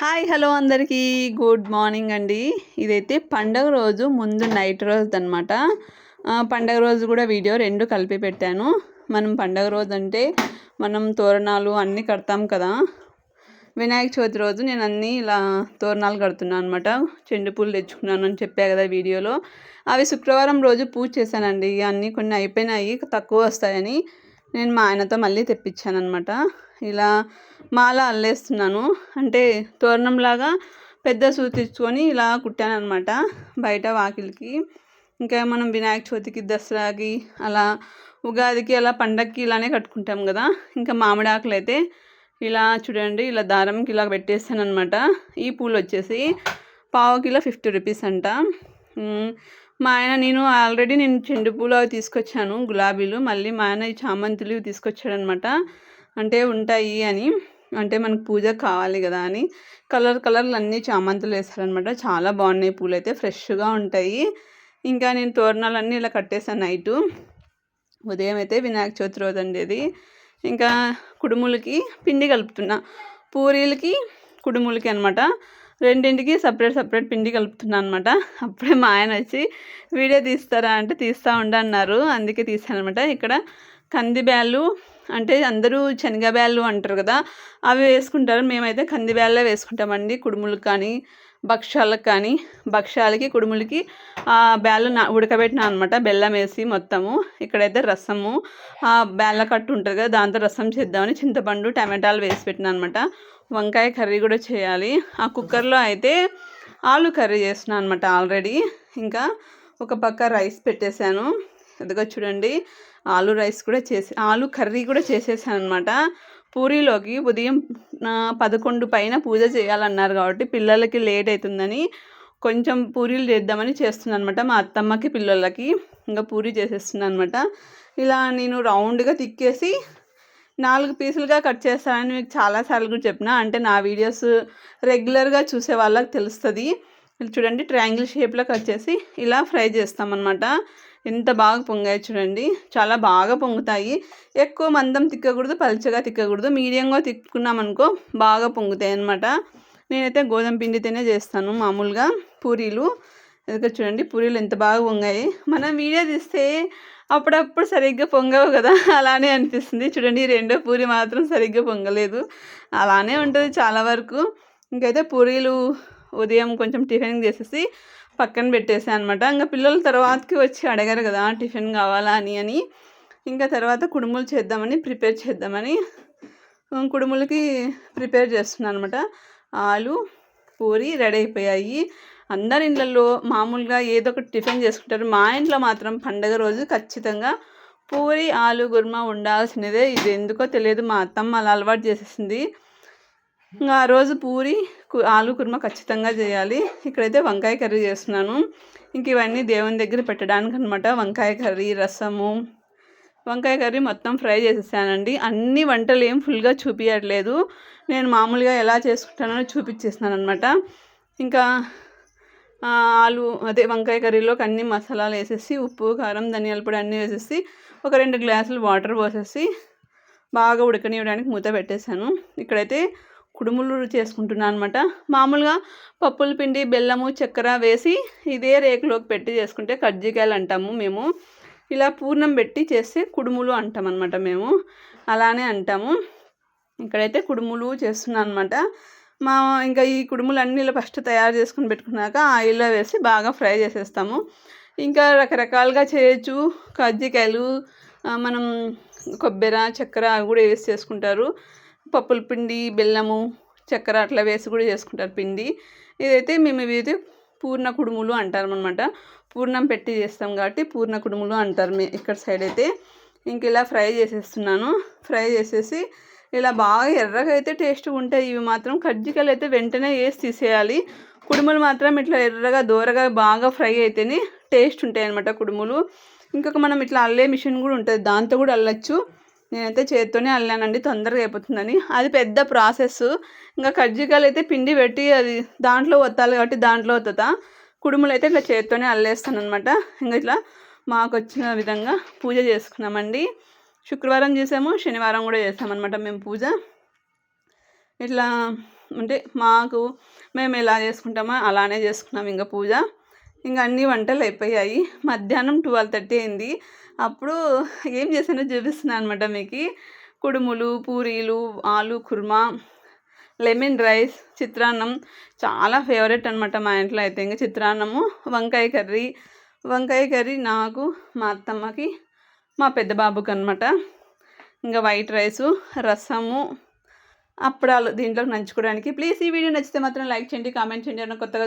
Hi hello అందరికీ. Good morning అండి. ఇదైతే పండగ రోజు ముందు నైట్ రోజు అనమాట పండగ రోజు కూడా వీడియో రెండు కలిపి పెట్టాను. మనం పండగ రోజు అంటే మనం తోరణాలు అన్నీ కడతాం కదా. వినాయక చవితి రోజు నేను అన్నీ ఇలా తోరణాలు కడుతున్నాను అనమాట చెండు పూలు తెచ్చుకున్నాను అని చెప్పా కదా వీడియోలో. అవి శుక్రవారం రోజు పూజ చేశానండి. అన్నీ కొన్ని అయిపోయినాయి తక్కువ వస్తాయని. నేను మా ఆయనతో మళ్ళీ తెప్పించాను అనమాట ఇలా మాల అల్లేస్తున్నాను. అంటే తోరణంలాగా పెద్ద సూది తెచ్చుకొని ఇలా కుట్టాను అనమాట బయట వాకిలికి. ఇంకా మనం వినాయక చవితికి దసరాకి అలా ఉగాదికి అలా పండగకి ఇలానే కట్టుకుంటాం కదా. ఇంకా మామిడి ఆకులు అయితే ఇలా చూడండి ఇలా దారంకి ఇలా పెట్టేస్తాను అనమాట ఈ పూలు వచ్చేసి పావు కిలో ఫిఫ్టీ రూపీస్ అంట. మా ఆయన నేను ఆల్రెడీ నేను చెండు పూలు అవి తీసుకొచ్చాను గులాబీలు. మళ్ళీ మా ఆయన ఈ చామంతులు తీసుకొచ్చాడనమాట అంటే ఉంటాయి అని. అంటే మనకు పూజ కావాలి కదా అని. కలర్ కలర్లు అన్నీ చామంతులు వేస్తారనమాట చాలా బాగున్నాయి పూలు అయితే ఫ్రెష్గా ఉంటాయి. ఇంకా నేను తోరణాలన్నీ ఇలా కట్టేసాను నైటు. ఉదయం అయితే వినాయక చవితి రోజు అండి ఇంకా కుడుములకి పిండి కలుపుతున్నా. పూరీలకి కుడుములకి అనమాట రెండింటికి సపరేట్ సపరేట్ పిండి కలుపుతున్నాను అనమాట అప్పుడే మా ఆయన వచ్చి వీడియో తీస్తారా? అంటే తీస్తూ ఉండన్నారు అందుకే తీస్తాను అనమాట ఇక్కడ కంది బ్యాళ్ళు అంటే అందరూ శనగ బ్యాళ్ళు అంటారు కదా అవి వేసుకుంటారు. మేమైతే కంది బ్యాళ్ళే వేసుకుంటామండి. కుడుములకు కానీ భక్ష్యాలకు కానీ భక్ష్యాలకి కుడుములకి బ్యాళ్ళు నా ఉడకబెట్టిన అనమాట బెల్లం వేసి మొత్తము. ఇక్కడైతే రసము ఆ బ్యాళ్ళ కట్టు ఉంటుంది కదా దాంతో రసం చేద్దామని చింతపండు టమాటాలు వేసి పెట్టిన అనమాట వంకాయ కర్రీ కూడా చేయాలి. ఆ కుక్కర్లో అయితే ఆలు కర్రీ చేస్తున్నాను అనమాట ఆల్రెడీ. ఇంకా ఒక పక్క రైస్ పెట్టేశాను. ఎదుగో చూడండి ఆలు రైస్ కూడా చేసి ఆలు కర్రీ కూడా చేసేసాను అనమాట పూరీలోకి ఉదయం పదకొండు పైన పూజ చేయాలన్నారు కాబట్టి పిల్లలకి లేట్ అవుతుందని కొంచెం పూరీలు చేద్దామని చేస్తున్నాను అనమాట మా అత్తమ్మకి పిల్లలకి. ఇంకా పూరీ చేసేస్తున్నాను అనమాట ఇలా నేను రౌండ్గా తిక్కేసి నాలుగు పీసులుగా కట్ చేస్తానని మీకు చాలాసార్లు కూడా చెప్పిన. అంటే నా వీడియోస్ రెగ్యులర్గా చూసే వాళ్ళకి తెలుస్తుంది. చూడండి ట్రయాంగిల్ షేప్లో కట్ చేసి ఇలా ఫ్రై చేస్తామన్నమాట. ఎంత బాగా పొంగాయి చూడండి. చాలా బాగా పొంగుతాయి. ఎక్కువ మందం తిక్కకూడదు పలుచగా తిక్కకూడదు. మీడియంగా తిక్కున్నామనుకో బాగా పొంగుతాయి అనమాట నేనైతే గోధుమ పిండితోనే చేస్తాను మామూలుగా. పూరీలు. ఎందుకంటే చూడండి పూరీలు ఎంత బాగా పొంగాయి. మనం వీడియో తీస్తే అప్పుడప్పుడు సరిగ్గా పొంగవు కదా. అలానే అనిపిస్తుంది. చూడండి రెండో పూరి మాత్రం సరిగ్గా పొంగలేదు. అలానే ఉంటుంది చాలా వరకు. ఇంకైతే పూరీలు ఉదయం కొంచెం టిఫిన్ చేసేసి పక్కన పెట్టేసాను అనమాట ఇంకా పిల్లలు తర్వాతకి వచ్చి అడగారు కదా టిఫిన్ కావాలా అని అని. ఇంకా తర్వాత కుడుములు చేద్దామని ప్రిపేర్ చేద్దామని కుడుములకి ప్రిపేర్ చేస్తున్నాను అనమాట ఆలు పూరి రెడీ అయిపోయాయి. అందరి ఇళ్ళల్లో మామూలుగా ఏదో ఒకటి టిఫిన్ చేసుకుంటారు. మా ఇంట్లో మాత్రం పండగ రోజు ఖచ్చితంగా పూరి ఆలు గుర్మా ఉండాల్సినదే. ఇది ఎందుకో తెలియదు. మా అత్తమ్మ అలా అలవాటు చేసేసింది. ఆ రోజు పూరి ఆలు కుర్మ ఖచ్చితంగా చేయాలి. ఇక్కడైతే వంకాయ కర్రీ చేస్తున్నాను. ఇంక ఇవన్నీ దేవుని దగ్గర పెట్టడానికి అనమాట వంకాయ కర్రీ రసము. వంకాయ కర్రీ మొత్తం ఫ్రై చేసేసానండి. అన్ని వంటలు ఏం ఫుల్గా చూపించట్లేదు నేను మామూలుగా ఎలా చేసుకుంటానో చూపించేసినాను అనమాట ఇంకా ఆలు అదే వంకాయ కర్రీలోకి అన్ని మసాలాలు వేసేసి ఉప్పు కారం ధనియాల పొడి అన్నీ వేసేసి ఒక రెండు గ్లాసులు వాటర్ పోసేసి బాగా ఉడకనివ్వడానికి మూత పెట్టేశాను. ఇక్కడైతే కుడుములు చేసుకుంటున్నాను అనమాట మామూలుగా పప్పుల పిండి బెల్లము చక్కెర వేసి ఇదే రేకులోకి పెట్టి చేసుకుంటే కజ్జికాయలు అంటాము మేము. ఇలా పూర్ణం పెట్టి చేస్తే కుడుములు అంటాం అనమాట మేము. అలానే అంటాము. ఇక్కడైతే కుడుములు చేస్తున్నాను అనమాట మా ఇంకా ఈ కుడుములు అన్నీ ఇలా ఫస్ట్ తయారు చేసుకుని పెట్టుకున్నాక ఆయిల్లో వేసి బాగా ఫ్రై చేసేస్తాము. ఇంకా రకరకాలుగా చేయొచ్చు. కజ్జికాయలు మనం కొబ్బెర చక్కెర అవి కూడా వేసి చేసుకుంటారు. పప్పుల పిండి బెల్లము చక్కెర అట్లా వేసి కూడా చేసుకుంటారు పిండి. ఇదైతే మేము ఇవి పూర్ణ కుడుములు అంటారు అనమాట పూర్ణం పెట్టి చేస్తాం కాబట్టి పూర్ణ కుడుములు అంటారు మీ ఇక్కడ సైడ్ అయితే. ఇంక ఇలా ఫ్రై చేసేస్తున్నాను. ఫ్రై చేసేసి ఇలా బాగా ఎర్రగా అయితే టేస్ట్గా ఉంటాయి. ఇవి మాత్రం కజ్జికాయలు అయితే వెంటనే వేసి తీసేయాలి. కుడుములు మాత్రం ఇట్లా ఎర్రగా దూరగా బాగా ఫ్రై అయితేనే టేస్ట్ ఉంటాయి అనమాట కుడుములు. ఇంకొక మనం ఇట్లా అల్లే మిషన్ కూడా ఉంటుంది. దాంతో కూడా అల్లచ్చు. నేనైతే చేత్తోనే అల్లానండి. తొందరగా అయిపోతుందని. అది పెద్ద ప్రాసెస్. ఇంకా కజ్జికాయలు అయితే పిండి పెట్టి అది దాంట్లో వత్తాలి కాబట్టి దాంట్లో వత్తుతా కుడుములు అయితే ఇట్లా చేత్తోనే అల్లేస్తాను అనమాట ఇంకా ఇట్లా మాకు వచ్చిన విధంగా పూజ చేసుకున్నామండి. శుక్రవారం చేసాము శనివారం కూడా చేస్తామన్నమాట మేము పూజ. ఇట్లా అంటే మాకు మేము ఎలా చేసుకుంటామో అలానే చేసుకున్నాం ఇంకా పూజ. ఇంకా అన్ని వంటలు అయిపోయాయి. మధ్యాహ్నం ట్వెల్వ్ థర్టీ అయింది. అప్పుడు ఏం చేశానో చూపిస్తున్నాను అనమాట మీకు. కుడుములు పూరీలు ఆలు కుర్మా లెమన్ రైస్ చిత్రాన్నం. చాలా ఫేవరెట్ అనమాట మా ఇంట్లో అయితే. ఇంకా చిత్రాన్నము వంకాయ కర్రీ. వంకాయ కర్రీ నాకు మా అత్తమ్మకి మా పెద్ద బాబుకి అనమాట ఇంకా వైట్ రైసు రసము అప్పడాలు దీంట్లోకి నంచుకోవడానికి. ప్లీజ్ ఈ వీడియో నచ్చితే మాత్రం లైక్ చేయండి కామెంట్ చేయండి. కొత్తగా